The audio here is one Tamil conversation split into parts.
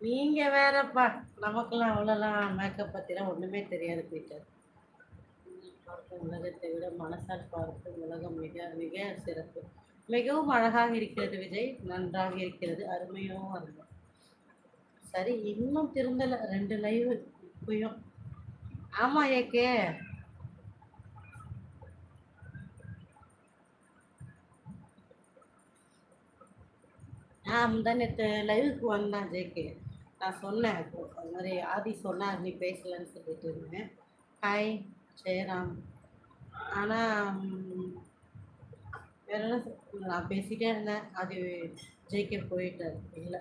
நீங்க வேறப்பா நமக்கெல்லாம் அவ்வளோலாம் மேக்கப் பற்றிலாம் ஒன்றுமே தெரியாது பீட்டர். பார்க்கும் உலகத்தை விட மனசால் பார்க்கும் உலகம் மிக மிக சிறப்பு. மிகவும் அழகாக இருக்கிறது விஜய் நன்றாக இருக்கிறது அருமையும் அருமை. சரி இன்னும் திருந்தலை ரெண்டு லைவ் இப்பயும். ஆமாம் ஏகே ஆ முந்தா நேற்று லைவுக்கு வந்தான் ஜேகே நான் சொன்னேன். இப்போ அது மாதிரி ஆதி சொன்னார் நீ பேசலன்னு சொல்லிட்டு இருந்தேன். ஹாய் ஜெயராம். ஆனால் வேற என்ன நான் பேசிட்டே இருந்தேன். அது ஜெயிக்க போயிட்டார். இல்லை.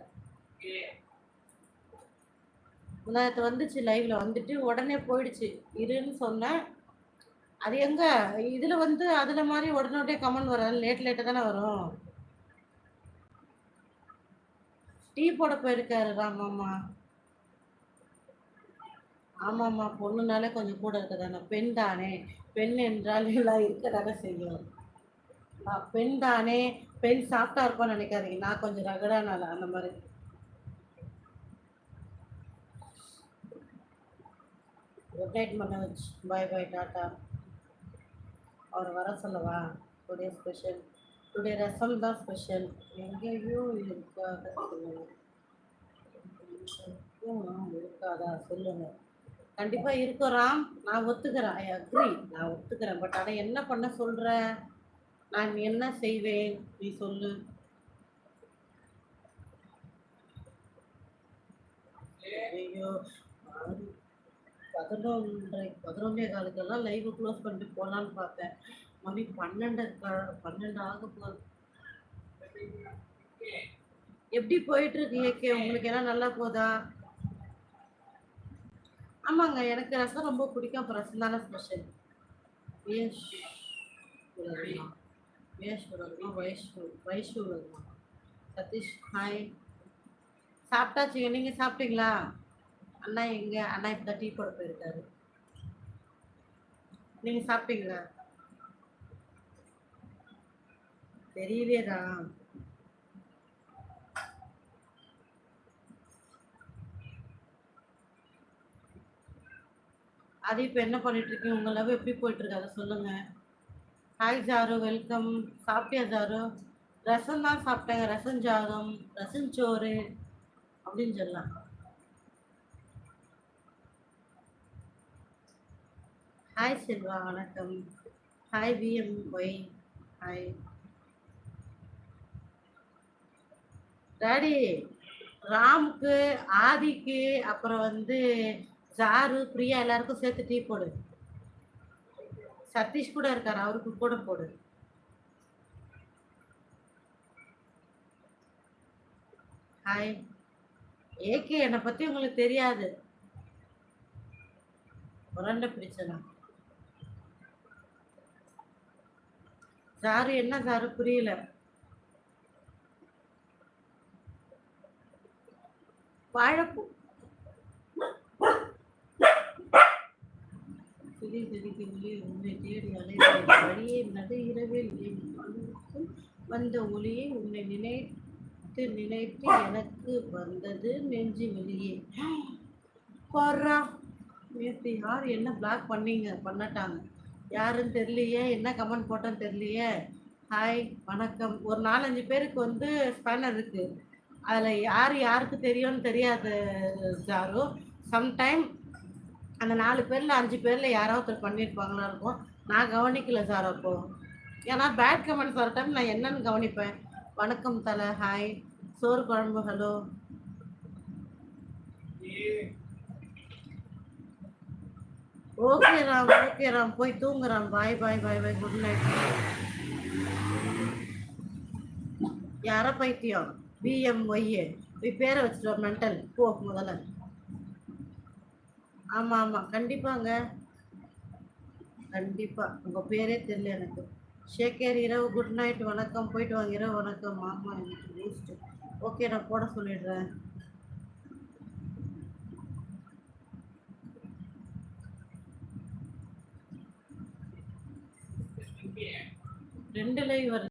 முந்தானத்து வந்துச்சு லைவ்ல வந்துட்டு உடனே போயிடுச்சு. இருன்னு சொன்னேன். அது எங்க? இதுல வந்து அதுல மாதிரி உடனே உடனே கமெண்ட் வராது. லேட் லேட்டாக தானே வரும். டீ போட போயிருக்காரு ராமாமா ஆமாம்மா பொண்ணுனாலே கொஞ்சம் கூட இருக்க தானே பெண் தானே. பெண் என்றால் எல்லாம் இருக்கதானே செய்யும். பெண் தானே. பெண் சாஃப்டாக இருப்பான்னு நினைக்காதீங்க. நான் கொஞ்சம் ரகடானால அந்த மாதிரி. Good night Manoj. Bye bye tata அவர் வர சொல்லவா? டுடே ஸ்பெஷல் டுடே ரசம் தான் ஸ்பெஷல் எங்கேயோ இருக்காத இருக்காதா? சொல்லுங்க. கண்டிப்பா இருக்கும் ராம். நான் ஒத்துக்கிறேன். ஐ அக்ரி நான் ஒத்துக்கிறேன். பட் ஆனால் என்ன பண்ண சொல்ற? நான் என்ன செய்வேன்? நீ சொல்லு. ஐயோ பதினொன்றை பதினொன்றே காலுக்கெல்லாம் லைவ் க்ளோஸ் பண்ணிட்டு போகலான்னு பார்த்தேன். மம்மி பன்னெண்டு க- பன்னெண்டு ஆக போகுது. எப்படி போயிட்டு இருக்கு ஏகே உங்களுக்கு எல்லாம் நல்லா போதா? ஆமாங்க எனக்கு ரசம் ரொம்ப பிடிக்கும். அப்போ ரசம் தானே ஸ்பெஷல் வேஷ் வருமா வேஷ் சதீஷ் ஹாய் சாப்பிட்டாச்சுங்க. நீங்கள் சாப்பிட்டீங்களா? அண்ணா எங்கே? அண்ணா இப்போ டீ போட போயிருக்காரு. நீங்கள் சாப்பிட்டீங்களா? தெரியலையேடா. அது இப்போ என்ன பண்ணிட்டு இருக்கீங்க உங்க லவ் எப்படி போயிட்டு இருக்கு அதை சொல்லுங்க. ஹாய் ஜாரு. வெல்கம் சாப்பிட்டியா ஜாரு? ரசம் தான் சாப்பிட்டேங்க. ரசம் ஜாதம் ரசம் சோறு அப்படின்னு சொல்லலாம். ஹாய் செல்வா. வணக்கம். ஹாய் விஎம் ஒய் ஹாய் டாடி ராமுக்கு ஆதிக்கு அப்புறம் வந்து ஜாரு பிரியா எல்லாருக்கும் சேர்த்து டீ போடு. சதீஷ் கூட இருக்கார் அவருக்கு கூட போடு. ஹாய் ஏகே என்னை பற்றி உங்களுக்கு தெரியாது. உரண்டை பிடிச்சனா சாரு என்ன சாரு புரியல. வாழைப்பூ. சிறி உன்னை தேடி அலைந்த வழியே நடு வந்த ஒளியை உன்னை நினைத்து நினைத்து எனக்கு வந்தது நெஞ்சு வெளியே போடுறா நேற்று யார் என்ன பிளாக் பண்ணீங்க? பண்ணட்டாங்க. யாருன்னு தெரியலையே. என்ன கமெண்ட் போட்டோன்னு தெரியலையே. ஹாய் வணக்கம். ஒரு நாலஞ்சு பேருக்கு வந்து ஸ்பேனர் இருக்குது அதில் யார் யாருக்கு தெரியும்னு தெரியாது ஜாரு. சம்டைம் அந்த நாலு பேரில் அஞ்சு பேரில் யாராவது ஒருத்தர் பண்ணியிருப்பாங்களா இருக்கும். நான் கவனிக்கல சார் அப்போ. ஏன்னா பேட் கமெண்ட்ஸ் வர டைம் நான் என்னன்னு கவனிப்பேன். வணக்கம் தலை ஹாய் சோறு குழம்பு hello okay Ram okay Ram. போய் தூங்குறான் பாய் பாய் பாய் பாய் குட் நைட் யார பைத்தியம். பிஎம்ஒய்ஏ போய் பேரை வச்சுட்டு மென்டல் போ முதல்ல ஆமாம் ஆமாம் கண்டிப்பாங்க. கண்டிப்பாக உங்கள் பேரே தெரியல எனக்கு. ஷேகேர் இரவு குட் நைட் வணக்கம். போயிட்டு வாங்க. இரவு வணக்கம். ஆமாம் எனக்கு பூஸ்ட்டு ஓகே நான் போட சொல்லிடுறேன். ரெண்டு லைவ் வருது.